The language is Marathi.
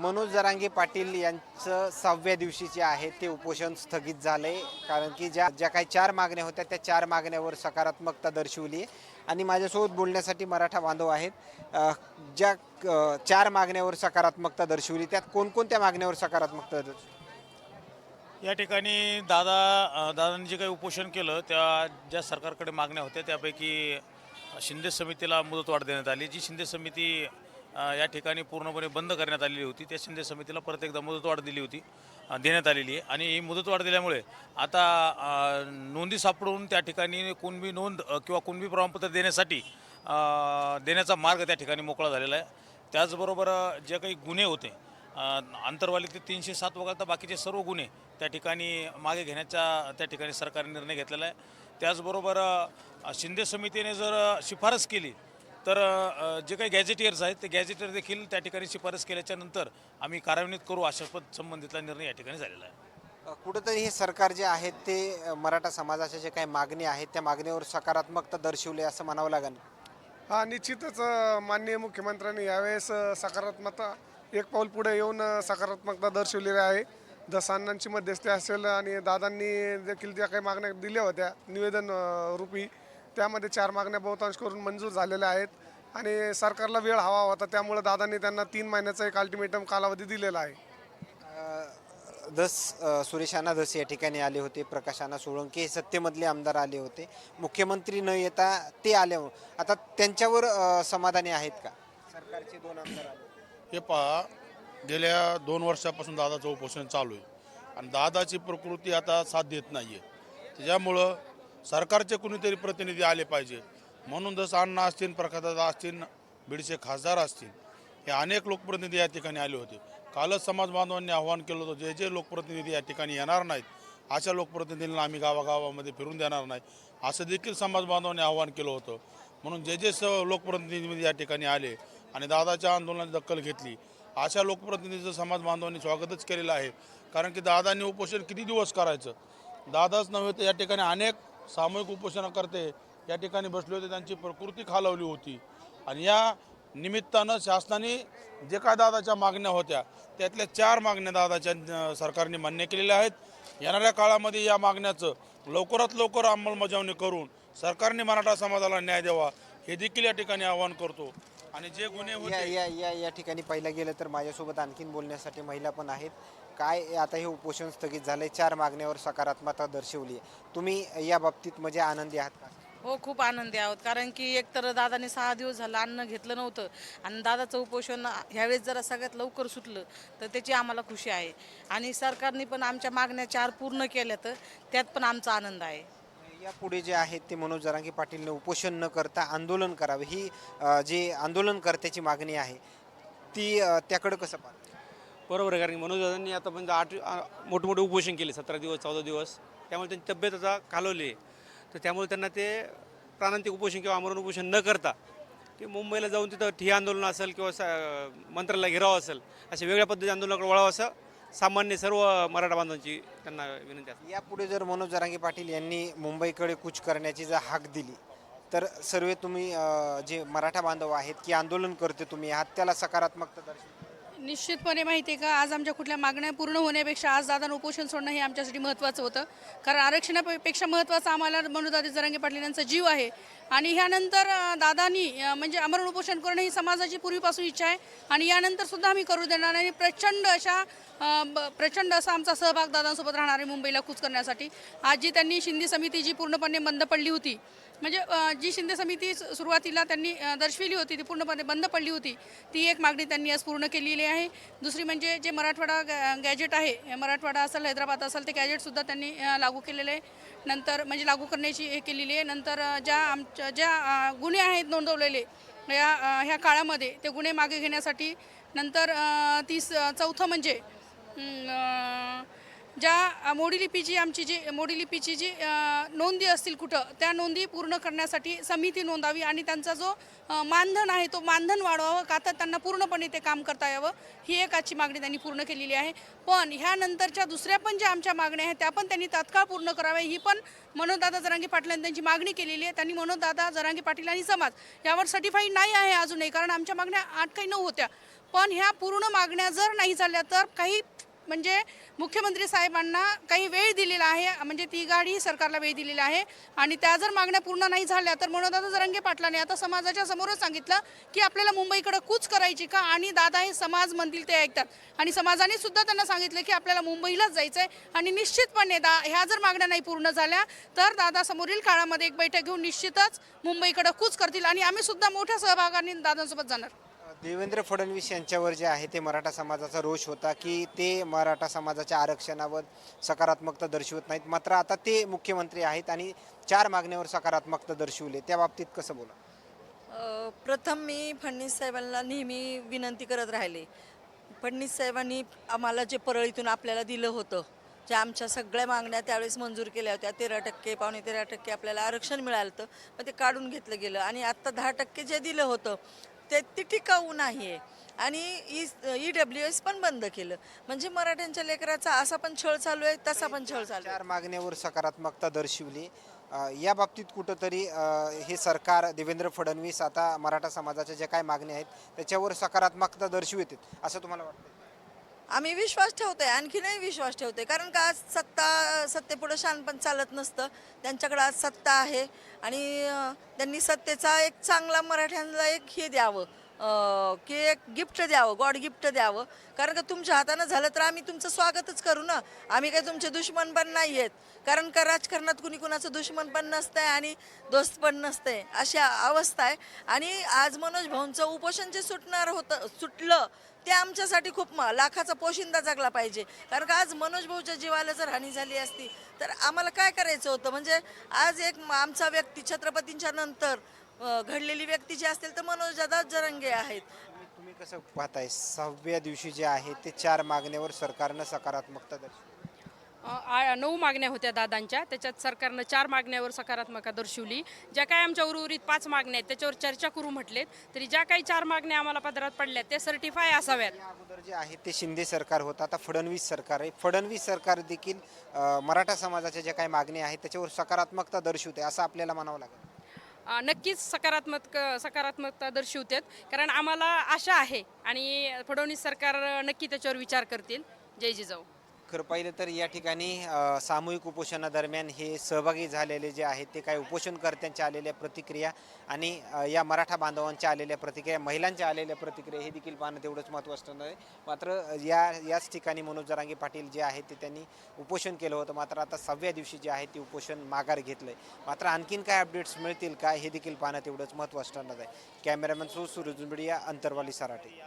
मनोज जरांगे पाटील यांचं सहाव्या दिवशीचे आहे ते उपोषण स्थगित झाले कारण की ज्या ज्या काही चार मागण्या होत्या त्या चार मागण्यावर सकारात्मकता दर्शवली आहे आणि माझ्यासोबत बोलण्यासाठी मराठा बांधव आहेत. ज्या चार मागण्यावर सकारात्मकता दर्शवली त्यात कोणकोणत्या मागण्यावर सकारात्मकता दर्शवली या ठिकाणी दादा दादांनी जे काही उपोषण केलं त्या ज्या सरकारकडे मागण्या होत्या त्यापैकी शिंदे समितीला मुदतवाढ देण्यात आली. जी शिंदे समिती या ठिकाणी पूर्णपणे बंद करण्यात आलेली होती. त्या शिंदे समितीला परत एकदा मुदतवाढ दिली होती देण्यात आलेली आहे. आणि ही मुदतवाढ दिल्यामुळे आता नोंदी सापडून त्या ठिकाणी कुणबी नोंद किंवा कुणबी प्रमाणपत्र देण्यासाठी देण्याचा मार्ग त्या ठिकाणी मोकळा झालेला आहे. त्याचबरोबर जे काही गुन्हे होते अ, ते तीनशे सात वगळता बाकीचे सर्व गुन्हे त्या ठिकाणी मागे घेण्याचा त्या ठिकाणी सरकारने निर्णय घेतलेला आहे. त्याचबरोबर शिंदे समितीने जर शिफारस केली तर जे काही गॅझेटियर्स आहेत ते गॅझेटियर देखील त्या ठिकाणी शिफारस केल्याच्यानंतर आम्ही कार्यान्वित करू अशा संबंधितला निर्णय या ठिकाणी झालेला आहे. कुठंतरी हे सरकार जे आहे ते मराठा समाजाच्या जे काही मागणी आहेत त्या मागणीवर सकारात्मकता दर्शवली असं म्हणावं लागेल. हा निश्चितच माननीय मुख्यमंत्र्यांनी यावेळेस सकारात्मकता एक पाऊल पुढे येऊन सकारात्मकता दर्शवलेली आहे. जसं अण्णांची मध्यस्थी असेल आणि दादांनी देखील ज्या काही मागण्या दिल्या होत्या निवेदन रूपी त्यामध्ये चार मागण्या बहुतांश करून मंजूर झालेल्या आहेत आणि सरकारला वेळ हवा होता त्यामुळे दादांनी त्यांना तीन महिन्याचा एक अल्टिमेटम कालावधी दिलेला आहे. दस अ, सुरेश अण्णा दस या ठिकाणी आले होते प्रकाश अण्णा सोळंके हे सत्तेमधले आमदार आले होते. मुख्यमंत्री न येता ते आले आता त्यांच्यावर समाधानी आहेत का? सरकारचे दोन आमदार आले हे पहा गेल्या दोन वर्षापासून दादाचं उपोषण चालू आहे. आणि दादाची प्रकृती आता साथ देत नाही आहे त्याच्यामुळं सरकारचे कुणीतरी प्रतिनिधी आले पाहिजे. म्हणून जसं अण्णा असतील प्रकाशदादा असतील बीडचे खासदार असतील हे अनेक लोकप्रतिनिधी या ठिकाणी आले होते. कालच समाज बांधवांनी आव्हान केलं होतं जे जे लोकप्रतिनिधी या ठिकाणी येणार नाहीत अशा लोकप्रतिनिधींना आम्ही गावागावामध्ये फिरून देणार नाही. असं देखील समाज बांधवांनी आव्हान केलं होतं. म्हणून जे जे स लोकप्रतिनिधी या ठिकाणी आले आणि दादाच्या आंदोलनाची दखल घेतली अशा लोकप्रतिनिधीचं समाज बांधवांनी स्वागतच केलेलं आहे. कारण की दादांनी उपोषण किती दिवस करायचं? दादाच नव्हे तर या ठिकाणी अनेक सामूहिक उपोषणकर्ते या ठिकाणी बसले होते त्यांची प्रकृती खालावली होती. आणि या निमित्तानं शासनाने जे काय दादाच्या मागण्या होत्या त्यातल्या चार मागण्या दादाच्या सरकारने मान्य केलेल्या आहेत. येणाऱ्या काळामध्ये या मागण्याचं लवकरात लवकर अंमलबजावणी करून सरकारने मराठा समाजाला न्याय द्यावा हे देखील या ठिकाणी आवाहन करतो. आणि जे गुन्हे या होते या या या ठिकाणी पाहिलं गेलं तर माझ्यासोबत आणखीन बोलण्यासाठी महिला पण आहेत. काय आता हे उपोषण स्थगित झालंय? चार मागण्यावर सकारात्मकता दर्शवली आहे. तुम्ही या बाबतीत म्हणजे आनंदी आहात का? हो खूप आनंदी आहोत. कारण की एक तर दादाने सहा दिवस झालं अन्न घेतलं नव्हतं आणि दादाचं उपोषण ह्यावेळेस जरा सगळ्यात लवकर सुटलं तर त्याची आम्हाला खुशी आहे. आणि सरकारने पण आमच्या मागण्या चार पूर्ण केल्या तर त्यात पण आमचा आनंद आहे. यापुढे जे आहेत ते मनोज जरांगे पाटीलने उपोषण न करता आंदोलन करावे. ही अ, जी आंदोलनकर्त्याची मागणी आहे ती अ, त्याकडे कसं पाहत बरोबर आहे कारण की मनोज मनोजदादांनी आतापर्यंत म्हणजे आठ आ- मोठमोठे उपोषण केले सतरा दिवस चौदा दिवस. त्यामुळे त्यांची तब्येत आता खालवली आहे. तर त्यामुळे त्यांना ते प्राणांतिक उपोषण किंवा आमरण उपोषण न करता ते मुंबईला जाऊन तिथं ठिय्या आंदोलन असेल किंवा स- मंत्रालय घेरावं असेल अशा वेगळ्या पद्धती आंदोलनाकडे वळावं असं सामान्य सर्व मराठा बांधवांची त्यांना विनंती आहे यापुढे जर मनोज जरांगे पाटील यांनी मुंबईकडे कूच करण्याची जर हाक दिली तर सर्व तुम्ही अ, जे मराठा बांधव आहेत की आंदोलन करते तुम्ही आहात त्याला सकारात्मकता दर्शवते. निश्चितपणे माहिती आहे का आज आमच्या कुठल्या मागण्या पूर्ण होण्यापेक्षा आज दादा उपोषण सोडणं हे आमच्यासाठी महत्त्वाचं होतं. कारण आरक्षणापेक्षा महत्त्वाचं आम्हाला मनोदादी जरांगे पाटील यांचा जीव आहे. आणि ह्यानंतर दादानी म्हणजे अमरण उपोषण करणं ही समाजाची पूर्वीपासून इच्छा आहे. आणि यानंतर सुद्धा आम्ही करू देणार आणि प्रचंड अशा ब- प्रचंड असा आमचा सहभाग दादांसोबत राहणार आहे मुंबईला कूच करण्यासाठी. आज जी त्यांनी शिंदे समिती जी पूर्णपणे बंद पडली होती. म्हणजे जी शिंदे समिती सुरुवातीला त्यांनी दर्शविली होती ती पूर्णपणे बंद पडली होती ती एक मागणी त्यांनी आज पूर्ण केलेली आहे. दुसरी म्हणजे जे मराठवाडा गॅ- गॅजेट आहे मराठवाडा असेल हैदराबाद असेल ते गॅजेटसुद्धा त्यांनी लागू केलेलं आहे. नंतर म्हणजे लागू करण्याची हे केलेली आहे. नंतर ज्या आमच्या ज्या गुन्हे आहेत नोंदवलेले या ह्या काळामध्ये ते गुन्हे मागे घेण्यासाठी नंतर ती तीस चौथं म्हणजे ज्या मोडी लिपीची आमची जी मोडी लिपीची जी नोंदी असतील कुठं त्या नोंदी पूर्ण करण्यासाठी समिती नोंदावी आणि त्यांचा जो मानधन आहे तो मानधन वाढवावं का तर त्यांना पूर्णपणे ते काम करता यावं ही एक आजची मागणी त्यांनी पूर्ण केलेली आहे. पण ह्यानंतरच्या दुसऱ्या पण ज्या आमच्या मागण्या आहेत त्या पण त्यांनी तात्काळ पूर्ण कराव्या ही पण मनोजदादा जरांगे पाटलांनी त्यांची मागणी केलेली आहे. त्यांनी मनोजदादा जरांगे पाटील आणि समाज यावर सर्टिफाईड नाही आहे अजूनही कारण आमच्या मागण्या आठ काही नऊ होत्या. पण ह्या पूर्ण मागण्या जर नाही झाल्या तर काही म्हणजे मुख्यमंत्री साहेबांना काही वेळ दिलेला आहे म्हणजे ती गाडी सरकारला वेळ दिलेला आहे. आणि त्या जर मागण्या पूर्ण नाही झाल्या तर मनोदादा जरंगे पाटलाने आता समाजाच्या समोरच सांगितलं की आपल्याला मुंबईकडे कूच करायची का? आणि दादा हे समाज म्हणतील ते ऐकतात. आणि समाजाने सुद्धा त्यांना सांगितलं की आपल्याला मुंबईलाच जायचं आहे आणि निश्चितपणे दा ह्या जर मागण्या नाही पूर्ण झाल्या तर दादा समोरील काळामध्ये एक बैठक घेऊन निश्चितच मुंबईकडे कूच करतील. आणि आम्ही सुद्धा मोठ्या सहभागाने दादांसोबत जाणार. देवेंद्र फडणवीस यांच्यावर जे आहे ते मराठा समाजाचा रोष होता की ते मराठा समाजाच्या आरक्षणावर सकारात्मकता दर्शवत नाहीत. मात्र आता ते मुख्यमंत्री आहेत आणि चार मागण्यावर सकारात्मकता दर्शवली. त्या बाबतीत कसं बोला? प्रथम मी फडणवीस साहेबांना नेहमी विनंती करत राहिले. फडणवीस साहेबांनी आम्हाला जे परळीतून आपल्याला दिलं होतं ज्या आमच्या सगळ्या मागण्या त्यावेळेस मंजूर केल्या होत्या तेरा टक्के पावणे तेरा टक्के आपल्याला आरक्षण मिळालं होतं मग ते काढून घेतलं गेलं. आणि आत्ता दहा टक्के जे दिलं होतं ते ती टिकाऊ नाही आहे. आणि ई ई डब्ल्यू एस पण बंद केलं. म्हणजे मराठ्यांच्या लेकराचा असा पण छळ चालू आहे तसा पण छळ चालू आहे. चार मागण्यावर सकारात्मकता दर्शवली. अ, या बाबतीत कुठंतरी अ, हे सरकार देवेंद्र फडणवीस आता मराठा समाजाच्या ज्या काही मागण्या आहेत त्याच्यावर सकारात्मकता दर्शवित असं तुम्हाला वाटतं आम्ही विश्वास ठेवतोय आणखीनही विश्वास ठेवतोय. कारण का आज सत्ता सत्तेपुढं शानपण चालत नसतं. त्यांच्याकडे आज सत्ता आहे आणि त्यांनी सत्तेचा एक चांगला मराठ्यांना एक हे द्यावं. की एक गिफ्ट द्यावं गॉड गिफ्ट द्यावं. कारण का तुमच्या हातानं झालं तर आम्ही तुमचं स्वागतच करू ना. आम्ही काही तुमचे दुश्मन पण नाही आहेत कारण का राजकारणात कुणी कुणाचं दुश्मन पण नसतंय आणि दोस्त पण नसतंय. अशी अवस्था आहे. आणि आज मनोज भाऊंचं उपोषण जे सुटणार होतं सुटलं ते आमच्यासाठी खूप लाखाचा पोशिंदा जगला पाहिजे. कारण का आज मनोज भाऊच्या जीवाला जर हानी झाली असती तर आम्हाला काय करायचं होतं? म्हणजे आज एक म- आमचा व्यक्ती छत्रपतींच्या नंतर घडलेली व्यक्ती जी असतील तर मनोज दादा जरंगे आहेत. तुम्ही तुम्ही कसं पाहताय? सहाव्या दिवशी जे आहे ते चार मागण्यावर सरकारनं सकारात्मकता दर्शवली. आ- नऊ मागण्या होत्या दादांच्या. त्याच्यात सरकारनं चार मागण्यावर सकारात्मकता दर्शवली. ज्या काही आमच्या उर्वरित पाच मागण्या आहेत त्याच्यावर चर्चा करू म्हटलेत. तरी ज्या काही चार मागण्या आम्हाला पदरात पडल्या त्या सर्टिफाय असाव्यात. या अगोदर जे आहे ते शिंदे सरकार होतं. आता फडणवीस सरकार आहे. फडणवीस सरकार देखील अ, मराठा समाजाच्या ज्या काही मागण्या आहेत त्याच्यावर सकारात्मकता दर्शवते असं आपल्याला म्हणावं लागेल. नक्कीच सकारात्मक सकारात्मकता दर्शवतात. कारण आम्हाला आशा आहे आणि फडणवीस सरकार नक्की त्याच्यावर विचार करतील. जय जिजाऊ. खरं पाहिलं तर या ठिकाणी सामूहिक उपोषणादरम्यान हे सहभागी झालेले जे आहेत ते काही उपोषणकर्त्यांच्या आलेल्या प्रतिक्रिया आणि या मराठा बांधवांच्या आलेल्या प्रतिक्रिया महिलांच्या आलेल्या प्रतिक्रिया हे देखील पाहणं तेवढंच महत्त्वाचं आहे. मात्र या याच ठिकाणी मनोज जरांगे पाटील जे आहेत ते त्यांनी उपोषण केलं होतं. मात्र आता सहाव्या दिवशी जे आहे ते उपोषण माघार घेतलंय. मात्र आणखीन काय अपडेट्स मिळतील काय हे देखील पाहणं तेवढंच महत्त्वाचं आहे. Cameraman so Suraj media Antarwali Sarate.